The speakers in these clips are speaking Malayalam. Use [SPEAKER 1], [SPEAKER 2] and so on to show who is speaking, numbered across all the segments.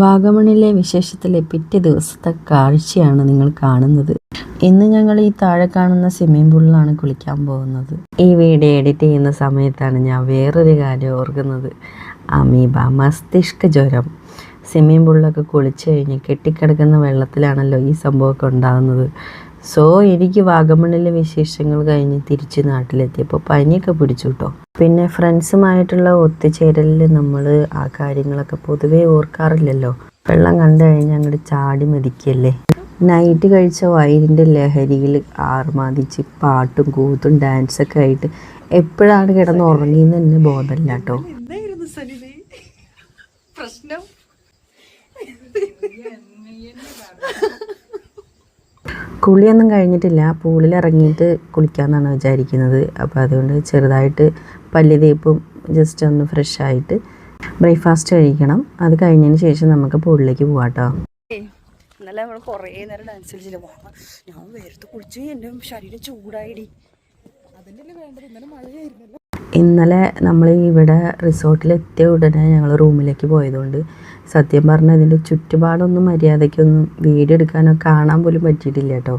[SPEAKER 1] വാഗമണിലെ വിശേഷത്തിലെ പിറ്റേ ദിവസത്തെ കാഴ്ചയാണ് നിങ്ങൾ കാണുന്നത്. ഇന്ന് ഞങ്ങൾ ഈ താഴെ കാണുന്ന സ്വിമ്മിംഗ് പൂളിലാണ് കുളിക്കാൻ പോകുന്നത്. ഈ വീഡിയോ എഡിറ്റ് ചെയ്യുന്ന സമയത്താണ് ഞാൻ വേറൊരു കാര്യം ഓർക്കുന്നത്. അമീബ മസ്തിഷ്ക ജ്വരം. സ്വിമ്മിംഗ് പൂളിലൊക്കെ കുളിച്ചു കഴിഞ്ഞ് കെട്ടിക്കിടക്കുന്ന വെള്ളത്തിലാണല്ലോ ഈ സംഭവമൊക്കെ ഉണ്ടാകുന്നത്. സോ എനിക്ക് വാഗമണിലെ വിശേഷങ്ങൾ കഴിഞ്ഞ് തിരിച്ച് നാട്ടിലെത്തിയപ്പോൾ പനിയൊക്കെ പിടിച്ചു കേട്ടോ. പിന്നെ ഫ്രണ്ട്സുമായിട്ടുള്ള ഒത്തുചേരലിൽ നമ്മൾ ആ കാര്യങ്ങളൊക്കെ പൊതുവേ ഓർക്കാറില്ലല്ലോ. വെള്ളം കണ്ടു കഴിഞ്ഞാൽ അങ്ങോട്ട് ചാടി മതിക്കല്ലേ? നൈറ്റ് കഴിച്ച വയറിന്റെ ലഹരിയിൽ ആർമാദിച്ച് പാട്ടും കൂത്തും ഡാൻസൊക്കെ ആയിട്ട് എപ്പോഴാണ് കിടന്ന് ഉറങ്ങിയെന്ന് തന്നെ ബോധമില്ല കേട്ടോ
[SPEAKER 2] പ്രശ്നം?
[SPEAKER 1] കുളിയൊന്നും കഴിഞ്ഞിട്ടില്ല. പൂളിൽ ഇറങ്ങിയിട്ട് കുളിക്കാമെന്നാണ് വിചാരിക്കുന്നത്. അപ്പോൾ അതുകൊണ്ട് ചെറുതായിട്ട് പല്ല് തേപ്പും ജസ്റ്റ് ഒന്ന് ഫ്രഷ് ആയിട്ട് ബ്രേക്ക്ഫാസ്റ്റ് കഴിക്കണം. അത് കഴിഞ്ഞതിന് ശേഷം നമുക്ക് പൂളിലേക്ക് പോകാം കേട്ടോ
[SPEAKER 2] ഇന്നലെ നമ്മൾ കുറേ നേരം ഡാൻസ് കളിച്ചില്ല? ഞാൻ വേർത്ത് കുളിച്ച് എന്റെ ശരീരം ചൂടായിടി. അതിന്റെ വേണ്ടത്? ഇന്നലെ മഴയായിരുന്നല്ലോ.
[SPEAKER 1] ഇന്നലെ നമ്മൾ ഇവിടെ റിസോർട്ടിൽ എത്തിയ ഉടനെ ഞങ്ങൾ റൂമിലേക്ക് പോയതുകൊണ്ട് സത്യം പറഞ്ഞാൽ ഇതിന്റെ ചുറ്റുപാടൊന്നും മര്യാദയ്ക്കൊന്നും വീഡിയോ എടുക്കാനോ കാണാൻ പോലും പറ്റിയിട്ടില്ല കേട്ടോ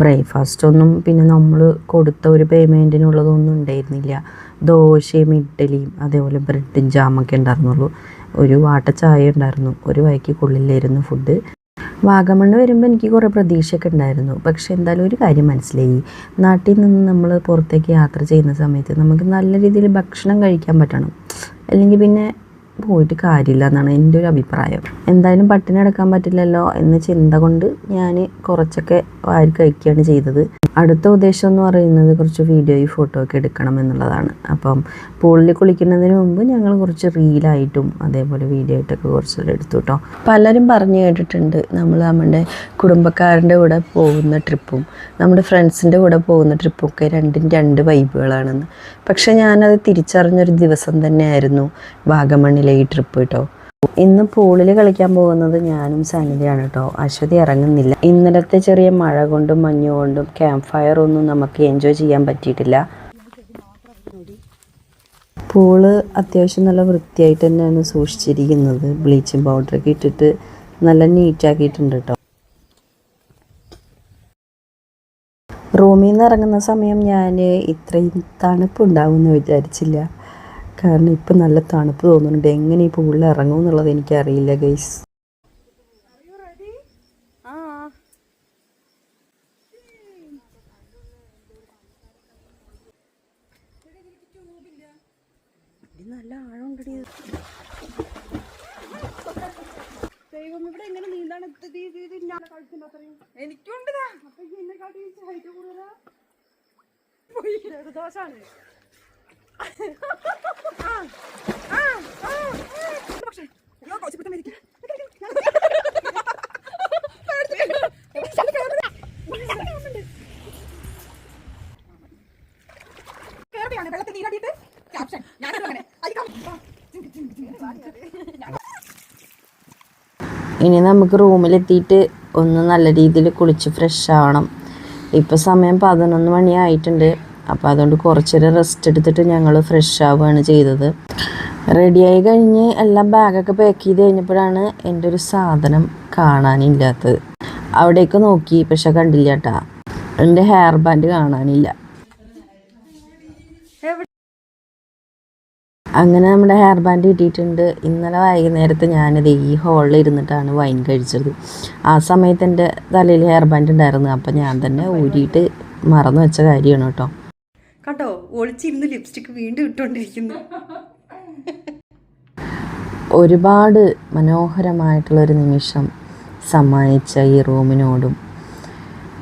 [SPEAKER 1] ബ്രേക്ക്ഫാസ്റ്റ് ഒന്നും പിന്നെ നമ്മൾ കൊടുത്ത ഒരു പേയ്മെന്റിനുള്ളതൊന്നും ഉണ്ടായിരുന്നില്ല. ദോശയും ഇഡ്ഡലിയും അതേപോലെ ബ്രെഡും ജാമൊക്കെ ഉണ്ടായിരുന്നുള്ളൂ. ഒരു വാട്ട ചായ ഉണ്ടായിരുന്നു. ഒരു വൈക്ക് കൊള്ളില്ലായിരുന്നു ഫുഡ് വാഗമണ്ണ് വരുമ്പോൾ എനിക്ക് കുറേ പ്രതീക്ഷയൊക്കെ ഉണ്ടായിരുന്നു. പക്ഷേ എന്തായാലും ഒരു കാര്യം മനസ്സിലായി. നാട്ടിൽ നിന്ന് നമ്മൾ പുറത്തേക്ക് യാത്ര ചെയ്യുന്ന സമയത്ത് നമുക്ക് നല്ല രീതിയിൽ ഭക്ഷണം കഴിക്കാൻ പറ്റണം. അല്ലെങ്കിൽ പിന്നെ പോയിട്ട് കാര്യമില്ല എന്നാണ് എന്റെ ഒരു അഭിപ്രായം. എന്തായാലും പട്ടിണി അടക്കാൻ പറ്റില്ലല്ലോ എന്ന ചിന്ത കൊണ്ട് ഞാൻ കുറച്ചൊക്കെ വാരി കഴിക്കുകയാണ് ചെയ്തത്. അടുത്ത ഉദ്ദേശം എന്ന് പറയുന്നത് കുറച്ച് വീഡിയോയും ഫോട്ടോ ഒക്കെ എടുക്കണം എന്നുള്ളതാണ്. അപ്പം പൂളിൽ കുളിക്കുന്നതിന് മുമ്പ് ഞങ്ങൾ കുറച്ച് റീലായിട്ടും അതേപോലെ വീഡിയോ ആയിട്ടൊക്കെ കുറച്ച് എടുത്തു കേട്ടോ പലരും പറഞ്ഞു കേട്ടിട്ടുണ്ട് നമ്മൾ നമ്മുടെ കുടുംബക്കാരന്റെ കൂടെ പോകുന്ന ട്രിപ്പും നമ്മുടെ ഫ്രണ്ട്സിന്റെ കൂടെ പോകുന്ന ട്രിപ്പും ഒക്കെ രണ്ടും രണ്ട് വൈബുകളാണെന്ന് പക്ഷേ ഞാനത് തിരിച്ചറിഞ്ഞൊരു ദിവസം തന്നെയായിരുന്നു വാഗമണ്ണിലെ ഈ ട്രിപ്പ് കേട്ടോ ഇന്ന് പൂളിൽ കളിക്കാൻ പോകുന്നത് ഞാനും സന്നിധിയാണ് കേട്ടോ അശ്വതി ഇറങ്ങുന്നില്ല. ഇന്നലത്തെ ചെറിയ മഴ കൊണ്ടും മഞ്ഞുകൊണ്ടും ക്യാമ്പ് ഫയർ ഒന്നും നമുക്ക് എൻജോയ് ചെയ്യാൻ പറ്റിയിട്ടില്ല. പൂൾ അത്യാവശ്യം നല്ല വൃത്തിയായിട്ട് തന്നെയാണ് സൂക്ഷിച്ചിരിക്കുന്നത്. ബ്ലീച്ചിങ് പൗഡറൊക്കെ ഇട്ടിട്ട് നല്ല നീറ്റാക്കിയിട്ടുണ്ട് കേട്ടോ റൂമിൽ നിന്ന് ഇറങ്ങുന്ന സമയം ഞാൻ ഇത്രയും തണുപ്പുണ്ടാവുമെന്ന് വിചാരിച്ചില്ല. കാരണം ഇപ്പം നല്ല തണുപ്പ് തോന്നുന്നുണ്ട്. എങ്ങനെ ഈ പൂളിൽ ഇറങ്ങും എന്നുള്ളത് എനിക്കറിയില്ല ഗൈസ്
[SPEAKER 2] ആ. നല്ല ആഴമുണ്ടടി ദൈവം ഇവിടെ എങ്ങനെ നീന്താണ്? എനിക്കുണ്ട് ദോഷാണ്
[SPEAKER 1] ഇനി നമുക്ക് റൂമിലെത്തിയിട്ട് ഒന്ന് നല്ല രീതിയിൽ കുളിച്ച് ഫ്രഷ് ആവണം. ഇപ്പോൾ സമയം പതിനൊന്ന് മണി ആയിട്ടുണ്ട് അപ്പോൾ അതുകൊണ്ട് കുറച്ചൊരു റെസ്റ്റ് എടുത്തിട്ട് ഞങ്ങൾ ഫ്രഷ് ആവുകയാണ് ചെയ്തത്. റെഡിയായി കഴിഞ്ഞ് എല്ലാം ബാഗൊക്കെ പാക്ക് ചെയ്ത് കഴിഞ്ഞപ്പോഴാണ് എന്റെ ഒരു സാധനം കാണാനില്ലാത്തത്. അവിടേക്ക് നോക്കി പക്ഷെ കണ്ടില്ല കേട്ടാ. എന്റെ ഹെയർ ബാൻഡ് കാണാനില്ല. അങ്ങനെ നമ്മുടെ ഹെയർ ബാൻഡ് കിട്ടിയിട്ടുണ്ട്. ഇന്നലെ വൈകുന്നേരത്ത് ഞാനത് ഈ ഹോളിൽ ഇരുന്നിട്ടാണ് വൈൻ കഴിച്ചത്. ആ സമയത്ത് എന്റെ തലയിൽ ഹെയർ ബാൻഡ് ഉണ്ടായിരുന്നു. അപ്പം ഞാൻ തന്നെ ഊരിയിട്ട് മറന്നു വെച്ച കാര്യമാണ് കേട്ടോ.
[SPEAKER 2] കണ്ടോ ഒളിച്ചിരുന്ന് ലിപ്സ്റ്റിക് വീണ്ടും ഇട്ടുകൊണ്ടിരിക്കുന്നു.
[SPEAKER 1] ഒരുപാട് മനോഹരമായിട്ടുള്ളൊരു നിമിഷം സമ്മാനിച്ച ഈ റൂമിനോടും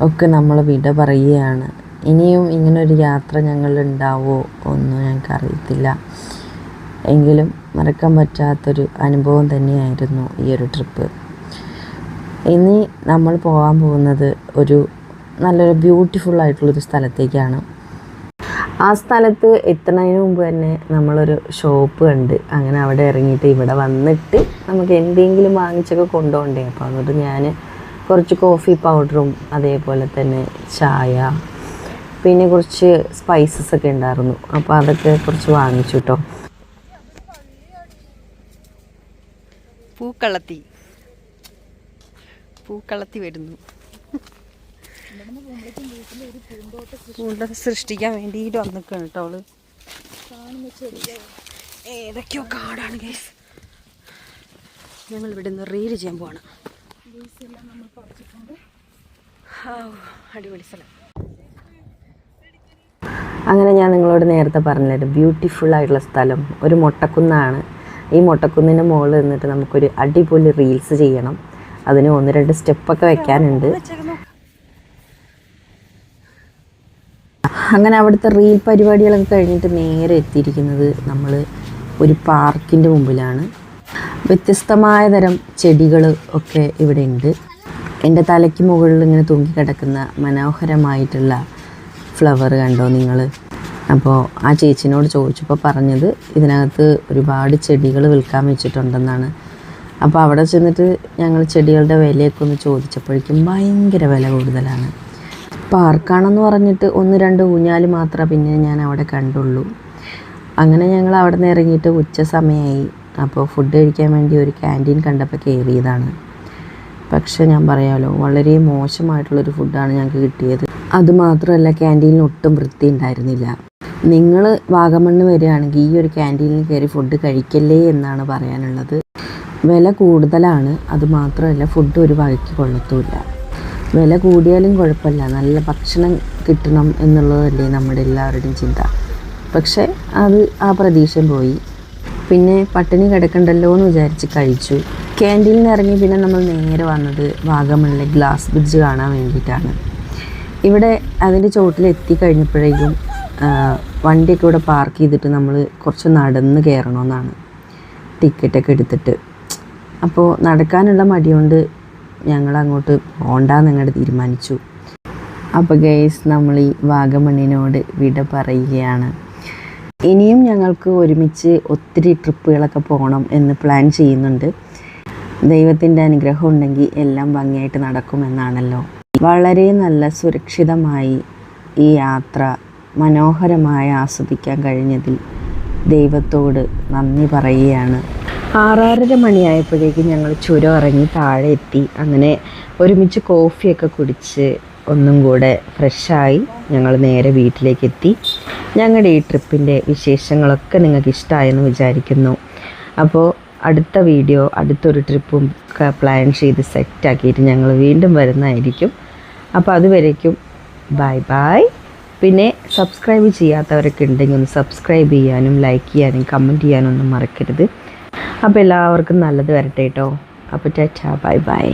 [SPEAKER 1] ഒക്കെ നമ്മൾ വിട പറയുകയാണ്. ഇനിയും ഇങ്ങനൊരു യാത്ര ഞങ്ങൾ ഉണ്ടാവുമോ ഒന്നും ഞങ്ങൾക്ക് അറിയത്തില്ല. എങ്കിലും മറക്കാൻ പറ്റാത്തൊരു അനുഭവം തന്നെയായിരുന്നു ഈ ഒരു ട്രിപ്പ്. ഇനി നമ്മൾ പോകാൻ പോകുന്നത് ഒരു നല്ലൊരു ബ്യൂട്ടിഫുൾ ആയിട്ടുള്ളൊരു സ്ഥലത്തേക്കാണ്. ആ സ്ഥലത്ത് എത്തുന്നതിന് മുമ്പ് തന്നെ നമ്മളൊരു ഷോപ്പ് കണ്ട് അങ്ങനെ അവിടെ ഇറങ്ങിയിട്ട് ഇവിടെ വന്നിട്ട് നമുക്ക് എന്തെങ്കിലും വാങ്ങിച്ചൊക്കെ കൊണ്ടുപോകണ്ടേ. അപ്പോൾ അതുകൊണ്ട് ഞാൻ കുറച്ച് കോഫി പൗഡറും അതേപോലെ തന്നെ ചായ പിന്നെ കുറച്ച് സ്പൈസസ് ഒക്കെ ഉണ്ടായിരുന്നു. അപ്പോൾ അതൊക്കെ കുറച്ച് വാങ്ങിച്ചു കേട്ടോ
[SPEAKER 2] പൂക്കളത്തി. പൂക്കളത്തി വരുന്നു. പൂന്തോട്ടം സൃഷ്ടിക്കാൻ വേണ്ടിയിട്ട് വന്നിക്കാണ് കേട്ടോ അവൾ ഏതൊക്കെയോ കാടാണ് ഗൈസ് ഞങ്ങൾ ഇവിടെ നിന്ന് റീൽ ചെയ്യാൻ പോവാണ് അടിപൊളി സ്ഥലം
[SPEAKER 1] അങ്ങനെ ഞാൻ നിങ്ങളോട് നേരത്തെ പറഞ്ഞില്ല ബ്യൂട്ടിഫുൾ ആയിട്ടുള്ള സ്ഥലം ഒരു മുട്ടക്കുന്നാണ് ഈ മൊട്ടക്കുന്നിന്റെ മുകളിൽ നിന്നിട്ട് നമുക്കൊരു അടിപൊളി റീൽസ് ചെയ്യണം അതിന് ഒന്ന് രണ്ട് സ്റ്റെപ്പൊക്കെ വെക്കാനുണ്ട് അങ്ങനെ അവിടുത്തെ റീൽ പരിപാടികളൊക്കെ കഴിഞ്ഞിട്ട് നേരെ എത്തിയിരിക്കുന്നത് നമ്മൾ ഒരു പാർക്കിന്റെ മുമ്പിലാണ്. വ്യത്യസ്തമായ തരം ചെടികൾ ഒക്കെ ഇവിടെ ഉണ്ട്. എന്റെ തലയ്ക്ക് മുകളിൽ ഇങ്ങനെ തൂങ്ങിക്കിടക്കുന്ന മനോഹരമായിട്ടുള്ള ഫ്ലവർ കണ്ടോ നിങ്ങൾ അപ്പോൾ ആ ചേച്ചിനോട് ചോദിച്ചപ്പോൾ പറഞ്ഞത് ഇതിനകത്ത് ഒരുപാട് ചെടികൾ വിൽക്കാൻ വെച്ചിട്ടുണ്ടെന്നാണ്. അപ്പോൾ അവിടെ ചെന്നിട്ട് ഞങ്ങൾ ചെടികളുടെ വിലയൊക്കെ ഒന്ന് ചോദിച്ചപ്പോഴേക്കും ഭയങ്കര വില കൂടുതലാണ്. പാർക്കാണെന്ന് പറഞ്ഞിട്ട് ഒന്ന് രണ്ട് ഊഞ്ഞാൽ മാത്രമേ പിന്നെ ഞാൻ അവിടെ കണ്ടുള്ളൂ. അങ്ങനെ ഞങ്ങൾ അവിടെ നിന്ന് ഇറങ്ങിയിട്ട് ഉച്ച സമയമായി അപ്പോൾ ഫുഡ് കഴിക്കാൻ വേണ്ടി ഒരു ക്യാന്റീൻ കണ്ടപ്പോൾ കയറിയതാണ് പക്ഷേ ഞാൻ പറയാമല്ലോ വളരെ മോശമായിട്ടുള്ളൊരു ഫുഡാണ് ഞങ്ങൾക്ക് കിട്ടിയത്. അതുമാത്രമല്ല ക്യാന്റീനിൽ ഒട്ടും വൃത്തി ഉണ്ടായിരുന്നില്ല. നിങ്ങൾ വാഗമണ്ണ് വരികയാണെങ്കിൽ ഈ ഒരു ക്യാന്റീനിൽ കയറി ഫുഡ് കഴിക്കല്ലേ എന്നാണ് പറയാനുള്ളത്. വില കൂടുതലാണ്. അതുമാത്രമല്ല ഫുഡ് ഒരു വഴിക്ക് കൊള്ളത്തുമില്ല. വില കൂടിയാലും കുഴപ്പമില്ല. നല്ല ഭക്ഷണം കിട്ടണം എന്നുള്ളതല്ലേ നമ്മുടെ എല്ലാവരുടെയും ചിന്ത. പക്ഷേ അത് ആ പ്രതീക്ഷ പോയി. പിന്നെ പട്ടിണി കിടക്കണ്ടല്ലോ എന്ന് വിചാരിച്ച് കഴിച്ചു. ക്യാന്റീനിൽ നിന്ന് ഇറങ്ങി പിന്നെ നമ്മൾ നേരെ വന്നത് വാഗമണിലെ ഗ്ലാസ് ബ്രിഡ്ജ് കാണാൻ വേണ്ടിയിട്ടാണ്. ഇവിടെ അതിന്റെ ചോട്ടിൽ എത്തിക്കഴിഞ്ഞപ്പോഴേക്കും വണ്ടിയൊക്കെ ഇവിടെ പാർക്ക് ചെയ്തിട്ട് നമ്മൾ കുറച്ച് നടന്ന് കയറണമെന്നാണ് ടിക്കറ്റൊക്കെ എടുത്തിട്ട്. അപ്പോൾ നടക്കാനുള്ള മടിയുണ്ട്. ഞങ്ങൾ അങ്ങോട്ട് പോണ്ടാന്ന് അങ്ങോട്ട് തീരുമാനിച്ചു. അപ്പോൾ ഗൈസ് നമ്മൾ ഈ വാഗമണ്ണിനോട് വിട പറയുകയാണ്. ഇനിയും ഞങ്ങൾക്ക് ഒരുമിച്ച് ഒത്തിരി ട്രിപ്പുകളൊക്കെ പോകണം എന്ന് പ്ലാൻ ചെയ്യുന്നുണ്ട്. ദൈവത്തിന്റെ അനുഗ്രഹം ഉണ്ടെങ്കിൽ എല്ലാം ഭംഗിയായിട്ട് നടക്കുമെന്നാണല്ലോ വളരെ നല്ല സുരക്ഷിതമായി ഈ യാത്ര മനോഹരമായി ആസ്വദിക്കാൻ കഴിഞ്ഞതിൽ ദൈവത്തോട് നന്ദി പറയുകയാണ്. ആറാറര മണിയായപ്പോഴേക്കും ഞങ്ങൾ ചുരം ഇറങ്ങി താഴെ എത്തി. അങ്ങനെ ഒരുമിച്ച് കോഫിയൊക്കെ കുടിച്ച് ഒന്നും കൂടെ ഫ്രഷായി ഞങ്ങൾ നേരെ വീട്ടിലേക്ക് എത്തി. ഞങ്ങളുടെ ഈ ട്രിപ്പിന്റെ വിശേഷങ്ങളൊക്കെ നിങ്ങൾക്ക് ഇഷ്ടമായെന്ന് വിചാരിക്കുന്നു. അപ്പോൾ അടുത്ത വീഡിയോ അടുത്തൊരു ട്രിപ്പും പ്ലാൻ ചെയ്ത് സെറ്റാക്കിയിട്ട് ഞങ്ങൾ വീണ്ടും വരുന്നതായിരിക്കും. അപ്പോൾ അതുവരേക്കും ബൈ ബൈ പിന്നെ സബ്സ്ക്രൈബ് ചെയ്യാത്തവരൊക്കെ ഉണ്ടെങ്കിൽ ഒന്ന് സബ്സ്ക്രൈബ് ചെയ്യാനും ലൈക്ക് ചെയ്യാനും കമന്റ് ചെയ്യാനും ഒന്നും മറക്കരുത്. അപ്പോൾ എല്ലാവർക്കും നല്ലത് വരട്ടെ കേട്ടോ. അപ്പോൾ ചച്ചാ ബൈ ബൈ.